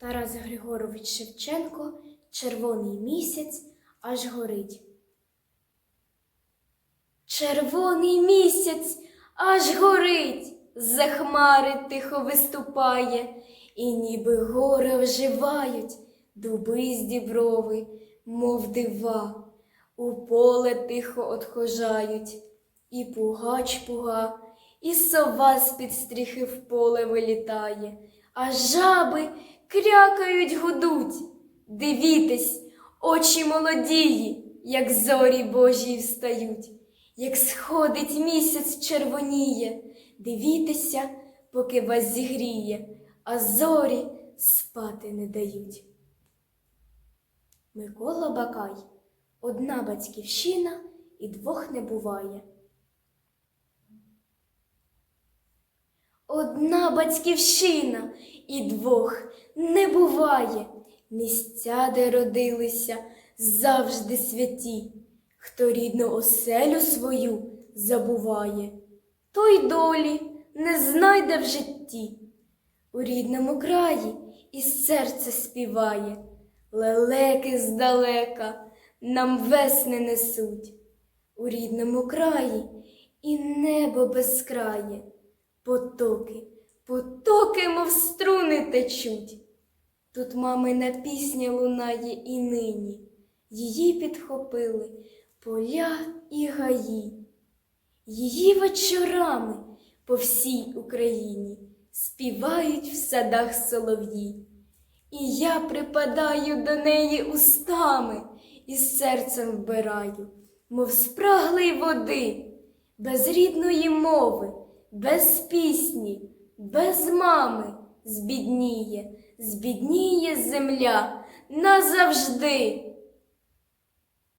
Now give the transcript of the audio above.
Тарас Григорович Шевченко Червоний місяць аж горить. Червоний місяць аж горить, за хмари тихо виступає, і ніби гори оживають, дуби з діброви, мов дива, у поле тихо отхожають, і пугач пуга, і сова з-під стріхи в поле вилітає, а жаби крякають гудуть. Дивітесь, очі молодії, як зорі Божі встають, як сходить місяць червоніє, дивітеся, поки вас зігріє, а зорі спати не дають. Микола Бакай одна батьківщина і двох не буває. Одна батьківщина і двох не буває. Місця, де родилися, завжди святі. Хто рідну оселю свою забуває, той долі не знайде в житті. У рідному краї і серце співає, лелеки здалека нам весни несуть. У рідному краї і небо безкрає, потоки, потоки, мов струни течуть. Тут мамина пісня лунає і нині, її підхопили поля і гаї. Її вечорами по всій Україні співають в садах солов'ї. І я припадаю до неї устами і серцем вбираю, мов спраглий води, без рідної мови, без пісні, без мами збідніє, збідніє земля назавжди.